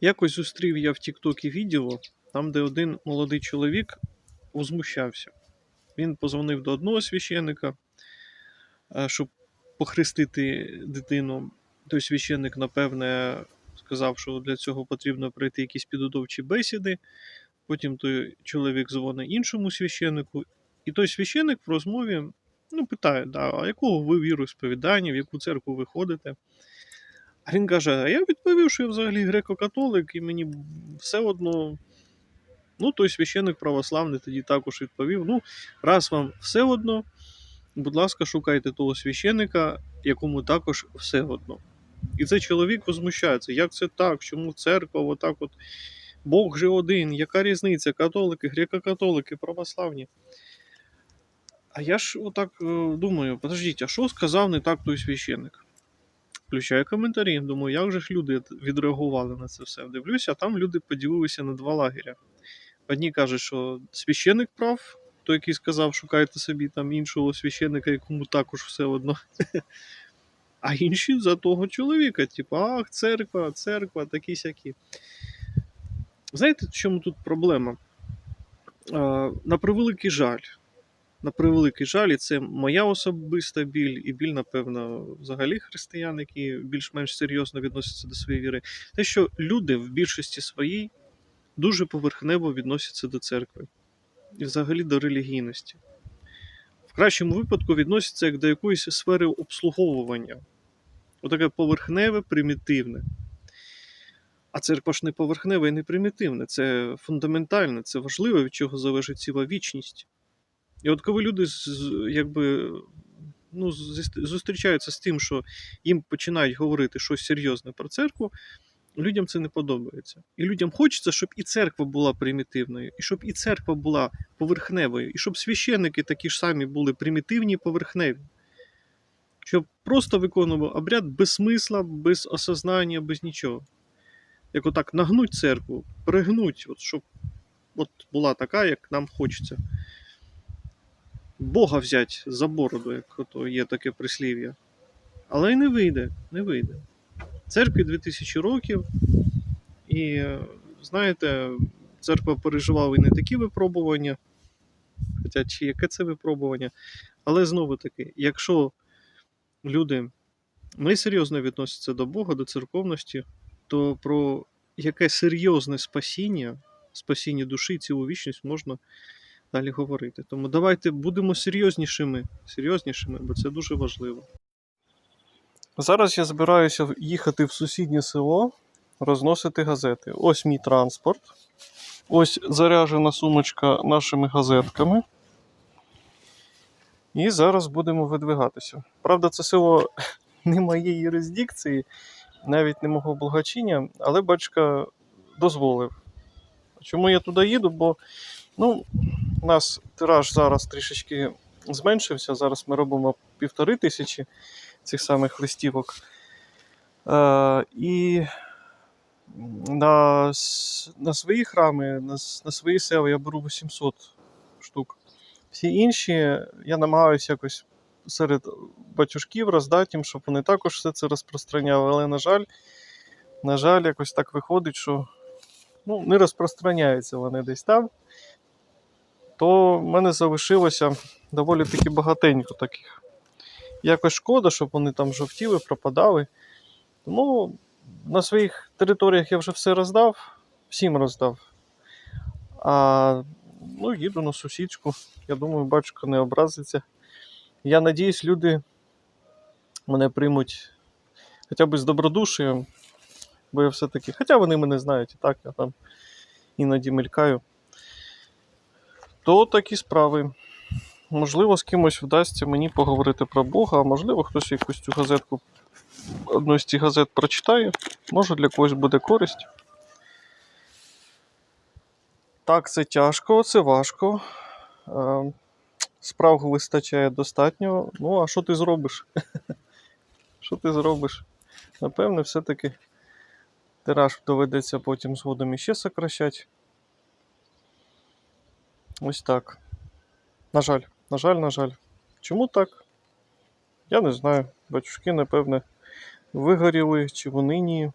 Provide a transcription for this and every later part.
Якось зустрів я в Тіктокі відео, там, де один молодий чоловік возмущався. Він позвонив до одного священника, е, щоб похрестити дитину. Той священник, напевне, сказав, що для цього потрібно пройти якісь підготовчі бесіди. Потім той чоловік дзвонить іншому священнику, і той священник в розмові ну, питає, да, а якого ви віросповідання, в яку церкву ви ходите? Він каже: а я відповів, що я взагалі греко-католик, і мені все одно. Ну, той священник православний тоді також відповів: ну, раз вам все одно, будь ласка, шукайте того священника, якому також все одно. І цей чоловік возмущається, як це так? Чому церква отак от Бог же один, яка різниця? Католики, греко-католики, православні. А я ж отак е, думаю, подождіть, а що сказав не так той священник? Включаю коментарі, думаю, як же ж люди відреагували на це все. Дивлюся, а там люди поділилися на два лагеря. Одні кажуть, що священник прав, той, який сказав, шукайте собі там іншого священника, якому також все одно. А інші за того чоловіка, типу, ах, церква, церква, такі сякі. Знаєте, в чому тут проблема? На превеликий жаль. На превеликий жаль, і це моя особиста біль, і біль, напевно, взагалі християн, які більш-менш серйозно відносяться до своєї віри. Те, що люди в більшості своїй дуже поверхнево відносяться до церкви і взагалі до релігійності. В кращому випадку відносяться як до якоїсь сфери обслуговування. Отаке поверхневе, примітивне. А церква ж не поверхневе і не примітивне, це фундаментальне, це важливе, від чого залежить ціла вічність. І от коли люди якби, ну, зустрічаються з тим, що їм починають говорити щось серйозне про церкву, людям це не подобається. І людям хочеться, щоб і церква була примітивною, і щоб і церква була поверхневою, і щоб священники такі ж самі були примітивні і поверхневі. Щоб просто виконував обряд без смисла, без осознання, без нічого. Як отак нагнуть церкву, пригнуть, от, щоб от була така, як нам хочеться. Бога взять за бороду, як ото є таке прислів'я. Але й не вийде, не вийде. Церкві 2000 років, і знаєте, церква переживала і не такі випробування. Хоча чи яке це випробування? Але знову таки, якщо люди несерйозно відносяться до Бога, до церковності, то про яке серйозне спасіння, спасіння душі, цілу вічність можна далі говорити. Тому давайте будемо серйознішими, серйознішими, бо це дуже важливо. Зараз я збираюся їхати в сусіднє село, розносити газети. Ось мій транспорт. Ось заряджена сумочка нашими газетками. І зараз будемо видвигатися. Правда, це село не моєї юрисдикції, навіть не мого благочиння, але батька дозволив. Чому я туди їду? Бо ну, у нас тираж зараз трішечки зменшився. Зараз ми робимо півтори тисячі цих самих листівок. Е, і на, на свої храми, на, на свої села я беру 800 штук. Всі інші я намагаюся якось серед батюшків роздати їм, щоб вони також все це розпространяли. Але, на жаль, на жаль, якось так виходить, що ну, не розпространяються вони десь там. То в мене залишилося доволі таки багатенько таких. Якось шкода, щоб вони там жовтіли, пропадали. Тому на своїх територіях я вже все роздав, всім роздав. А ну, їду на сусідську. Я думаю, батюшка не образиться. Я надіюсь, люди мене приймуть хоча б з добродушієм, бо я все-таки. Хоча вони мене знають і так, я там іноді мелькаю. То такі справи. Можливо, з кимось вдасться мені поговорити про Бога, а можливо, хтось якусь цю газетку, одну з цих газет прочитає. Може для когось буде користь. Так, це тяжко, це важко. Е, Справ вистачає достатньо. Ну, а що ти зробиш? Що ти зробиш? Напевне, все-таки тираж доведеться потім згодом іще сокращати. Ось так. На жаль, на жаль, на жаль. Чому так? Я не знаю. Батюшки, напевне, вигоріли, чи вони ні.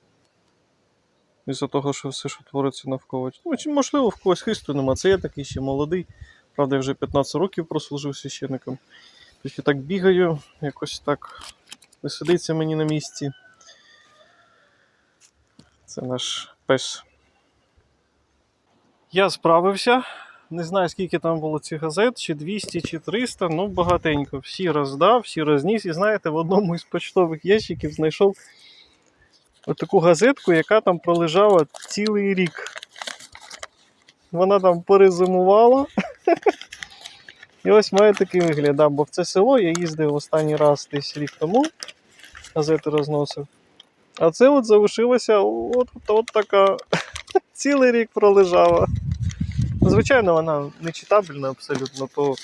із-за того, що все, що твориться навколо. Ну, чи, можливо, в когось хисту нема. Це я такий ще молодий. Правда, я вже 15 років прослужив священником. Я так бігаю, якось так не сидиться мені на місці. Це наш пес. Я справився. Не знаю, скільки там було цих газет, чи 200, чи 300, ну багатенько. Всі роздав, всі розніс. І знаєте, в одному із почтових ящиків знайшов отаку газетку, яка там пролежала цілий рік. Вона там перезимувала. І ось має такий вигляд. Бо в це село я їздив останній раз десь рік тому, газети розносив. А це от залишилося от, от така цілий рік пролежала. Ну, Звичайно, вона не читабельна абсолютно, то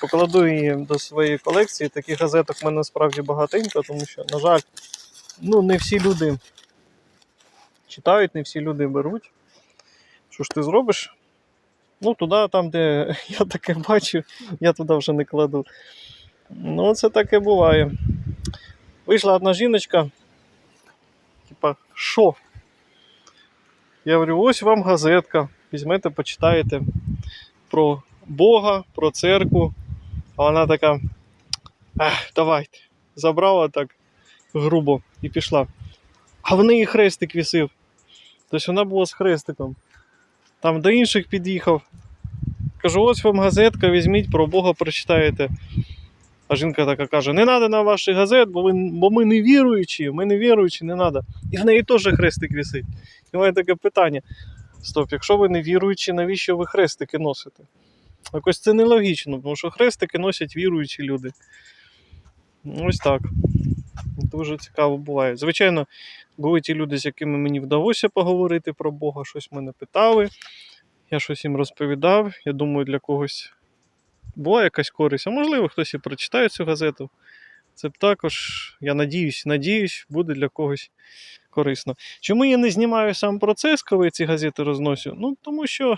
покладу її до своєї колекції. Таких газеток в мене насправді багатенько, тому що, на жаль, ну, не всі люди читають, не всі люди беруть. Що ж ти зробиш? Ну, туди, там, де я таке бачу, я туди вже не кладу. Ну, це таке буває. Вийшла одна жіночка. Типа, що? Я говорю, ось вам газетка. Візьмете, почитаєте про Бога, про церкву. А вона така. Ах, давайте. Забрала так грубо і пішла. А в неї хрестик вісив. Тобто вона була з хрестиком. Там до інших під'їхав. Кажу, ось вам газетка, візьміть, про Бога прочитаєте. А жінка така каже: не треба нам ваших газет, бо, ви, бо ми не віруючі, ми не віруючі, не треба. І в неї теж хрестик висить. І мене таке питання. Стоп, якщо ви не віруючі, навіщо ви хрестики носите? Якось це нелогічно, тому що хрестики носять віруючі люди. Ось так. Дуже цікаво буває. Звичайно, були ті люди, з якими мені вдалося поговорити про Бога, щось мене питали. Я щось їм розповідав. Я думаю, для когось була якась користь. А можливо, хтось і прочитає цю газету. Це б також, я надіюсь, надіюсь, буде для когось корисно. Чому я не знімаю сам процес, коли ці газети розносю? Ну, тому що,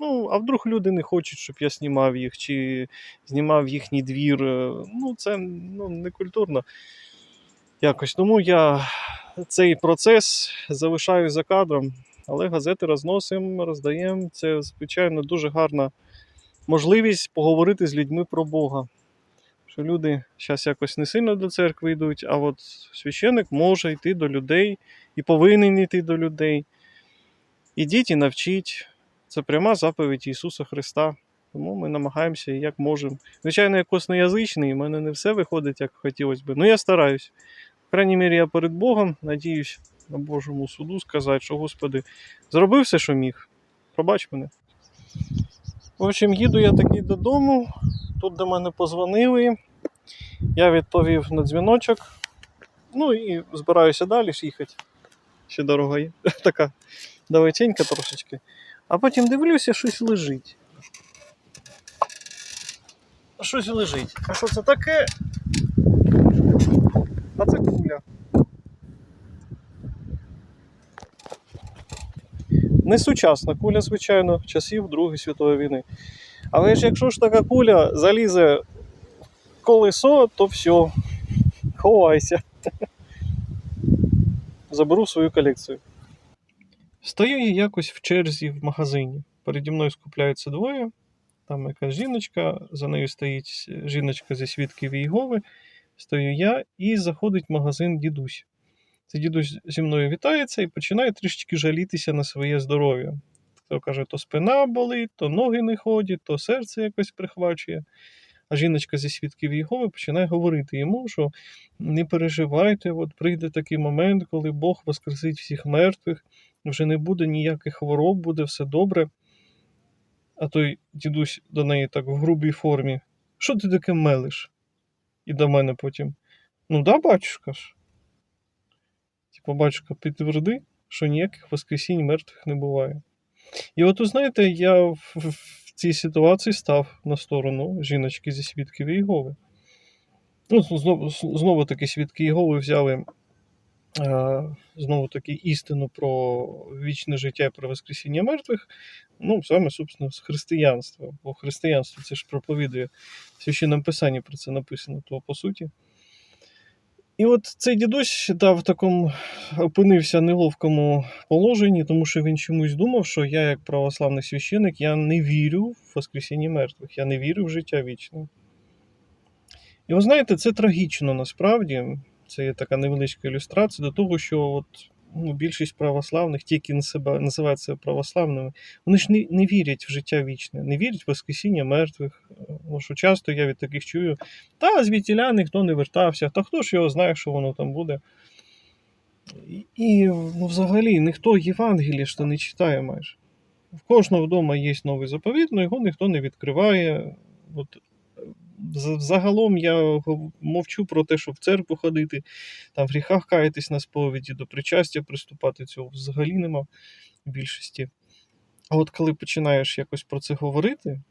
ну, а вдруг люди не хочуть, щоб я знімав їх, чи знімав їхній двір. Е, Ну, це ну, не культурно. Якось. Тому я цей процес залишаю за кадром, але газети розносимо, роздаємо. Це, звичайно, дуже гарна можливість поговорити з людьми про Бога. Що люди зараз якось не сильно до церкви йдуть, а от священик може йти до людей і повинен йти до людей. Ідіть і навчіть. Це пряма заповідь Ісуса Христа. Тому ми намагаємося як можемо. Звичайно, я косноязичний, в мене не все виходить, як хотілося б. Ну я стараюсь. В крайній мірі, я перед Богом надіюсь на Божому суду сказати, що Господи, зробив все, що міг. Пробач мене. В общем, їду я такий додому. Тут до мене позвонили. Я відповів на дзвіночок. Ну і збираюся далі ж їхати. Ще дорога є. Така далеченька трошечки. А потім дивлюся, щось лежить. Щось лежить. А що це таке? А це куля. Не сучасна куля, звичайно, часів Другої світової війни. Але ж якщо ж така куля залізе в колесо, то все. Ховайся. Заберу свою колекцію. Стою я якось в черзі в магазині. Переді мною скупляються двоє. Там якась жіночка, за нею стоїть жіночка зі свідків Єгови. Стою я і заходить в магазин дідусь. Це дідусь зі мною вітається і починає трішечки жалітися на своє здоров'я. То каже, то спина болить, то ноги не ходять, то серце якось прихвачує. А жіночка зі свідків Єгови починає говорити йому, що не переживайте, от прийде такий момент, коли Бог воскресить всіх мертвих, вже не буде ніяких хвороб, буде все добре. А той дідусь до неї так в грубій формі. Що ти таке мелиш? І до мене потім. Ну да, батюшка ж. Типу, батюшка, підтверди, що ніяких воскресінь мертвих не буває. І от, знаєте, я в, в цій ситуації став на сторону жіночки зі свідків Єгови. Ну, знову, знову таки свідки Єгови взяли е, знову таки істину про вічне життя і про Воскресіння мертвих. Ну, саме, собственно, з християнства. Бо християнство це ж проповідує в священному писанні про це написано, то по суті. І от цей дідусь да, в такому опинився неловкому положенні, тому що він чомусь думав, що я, як православний священик, я не вірю в Воскресіння мертвих, я не вірю в життя вічне. І ви знаєте, це трагічно насправді. Це є така невеличка ілюстрація до того, що от, ну, більшість православних, ті, які називають себе православними, вони ж не, не вірять в життя вічне, не вірять в Воскресіння мертвих. Тому що часто я від таких чую, та звідтіля ніхто не вертався, та хто ж його знає, що воно там буде. І, ну, взагалі ніхто Євангелія ж не читає майже. В кожного вдома є новий заповіт, але його ніхто не відкриває. От, загалом я мовчу про те, що в церкву ходити, там в гріхах каятись на сповіді, до причастя приступати, цього взагалі нема більшості. А от коли починаєш якось про це говорити,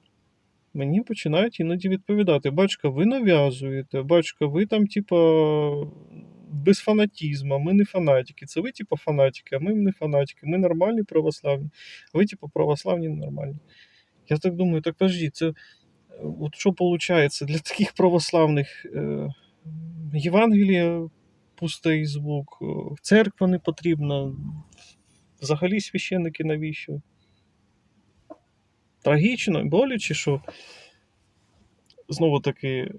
мені починають іноді відповідати: батька, ви нав'язуєте, батька, ви там, типа, без фанатізму, ми не фанатики. Це ви, типа, фанатики, а ми не фанатики, ми нормальні православні, а ви, типа, православні нормальні. Я так думаю, так подожди, це от що виходить для таких православних е, Євангелія пустий звук, е, церква не потрібна, взагалі священники навіщо? Трагічно, боляче, що знову таки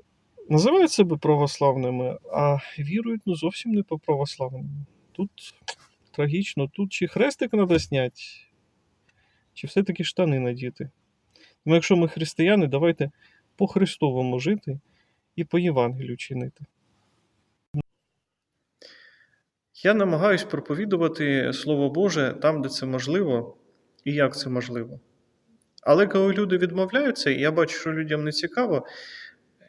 називають себе православними, а вірують ну, зовсім не по православному. Тут трагічно, тут чи хрестик треба зняти, чи все-таки штани надіти. Тому якщо ми християни, давайте по Христовому жити і по Євангелію чинити. Я намагаюсь проповідувати Слово Боже там, де це можливо, і як це можливо. Але коли люди відмовляються, і я бачу, що людям не цікаво,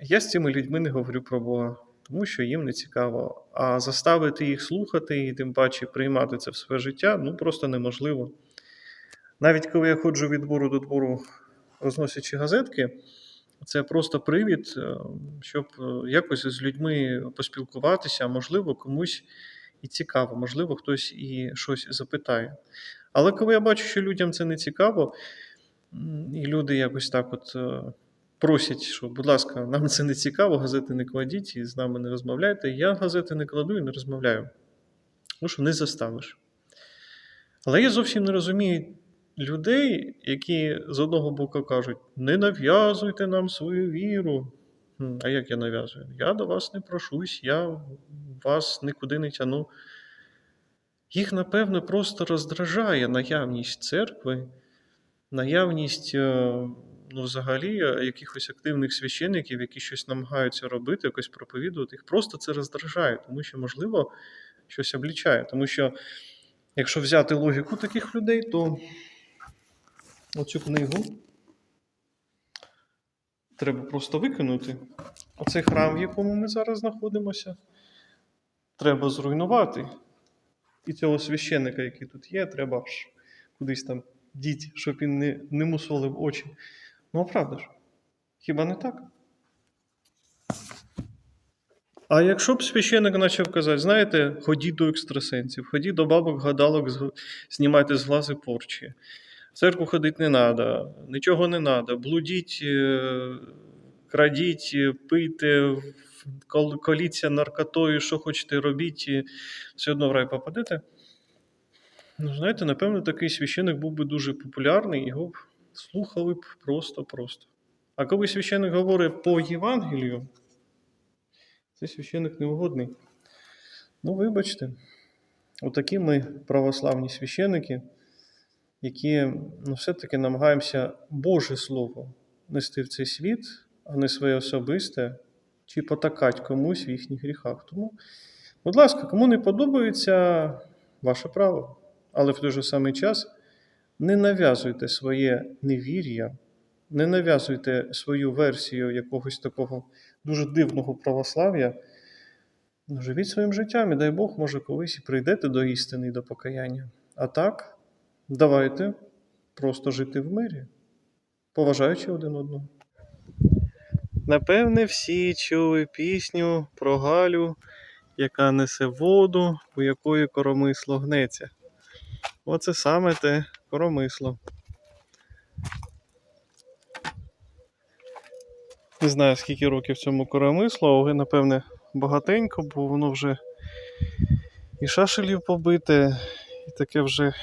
я з цими людьми не говорю про Бога, тому що їм не цікаво. А заставити їх слухати і тим паче приймати це в своє життя ну просто неможливо. Навіть коли я ходжу від двору до двору, розносячи газетки, це просто привід, е, щоб е, якось з людьми поспілкуватися, можливо, комусь і цікаво, можливо, хтось і щось запитає. Але коли я бачу, що людям це не цікаво, і люди якось так от е, просять, що, будь ласка, нам це не цікаво, газети не кладіть і з нами не розмовляйте. Я газети не кладу і не розмовляю. Тому що не заставиш. Але я зовсім не розумію людей, які з одного боку кажуть: не нав'язуйте нам свою віру. А як я нав'язую? Я до вас не прошусь, я вас нікуди не тяну. Їх, напевно, просто роздражає наявність церкви, наявність е, ну, взагалі е, якихось активних священників, які щось намагаються робити, якось проповідувати. Їх просто це роздражає, тому що, можливо, щось облічає. Тому що, якщо взяти логіку таких людей, то оцю книгу треба просто викинути. Оцей храм, в якому ми зараз знаходимося, треба зруйнувати. І цього священника, який тут є, треба ж кудись там діть, щоб він не, не мусолив очі. Ну, а правда ж? Хіба не так? А якщо б священник почав казати, знаєте, ходіть до екстрасенсів, ходіть до бабок, гадалок, знімайте з глази порчі. Церкву ходити не треба, нічого не треба, блудіть, е, крадіть, е, пийте, в- коліться наркотою, що хочете робіть, все одно в рай попадете. Ну, знаєте, напевно, такий священик був би дуже популярний, його б слухали б просто-просто. А коли священик говорить по Євангелію, цей священик неугодний. Ну, вибачте, отакі ми православні священики, які ну, все-таки намагаємося Боже Слово нести в цей світ, а не своє особисте, чи потакати комусь в їхніх гріхах. Тому, будь ласка, кому не подобається, ваше право. Але в той же самий час не нав'язуйте своє невір'я, не нав'язуйте свою версію якогось такого дуже дивного православ'я. Ну, живіть своїм життям, і дай Бог, може, колись і прийдете до істини і до покаяння. А так, давайте просто жити в мирі, поважаючи один одного. Напевне, всі чули пісню про Галю, яка несе воду, у якої коромисло гнеться. Оце саме те коромисло. Не знаю, скільки років цьому коромислу, але, напевне, багатенько, бо воно вже і шашелів побите, і таке вже,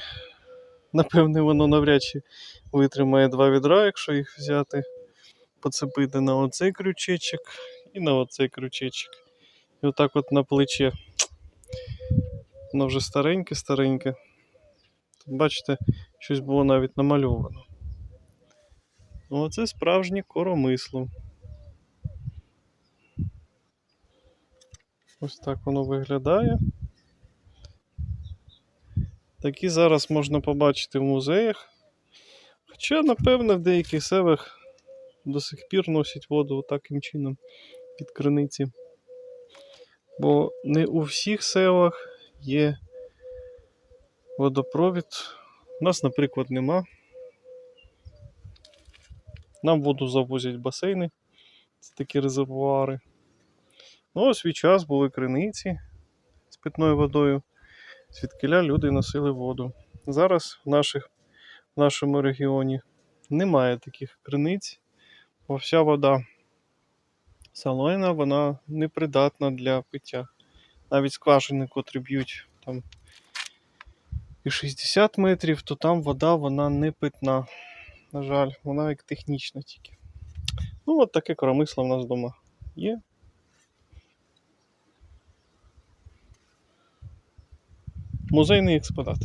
напевне, воно навряд чи витримає два відра, якщо їх взяти, поцепити на оцей крючечок і на оцей крючечок. І отак от на плече. Воно вже стареньке-стареньке. Бачите, щось було навіть намальовано. Ну, оце справжнє коромисло. Ось так воно виглядає. Такі зараз можна побачити в музеях. Хоча, напевне, в деяких селах до сих пір носять воду таким чином під криниці. Бо не у всіх селах є водопровід. У нас, наприклад, нема. Нам воду завозять басейни. Це такі резервуари. Ну, а свій час були криниці з питною водою. Звідкиля люди носили воду. Зараз в, наших, в нашому регіоні немає таких криниць, бо вся вода салойна, вона непридатна для пиття. Навіть скважини, котрі б'ють там і 60 метрів, то там вода вона не питна. На жаль, вона як технічна тільки. Ну, от таке коромисло в нас вдома є. Музейний експонат.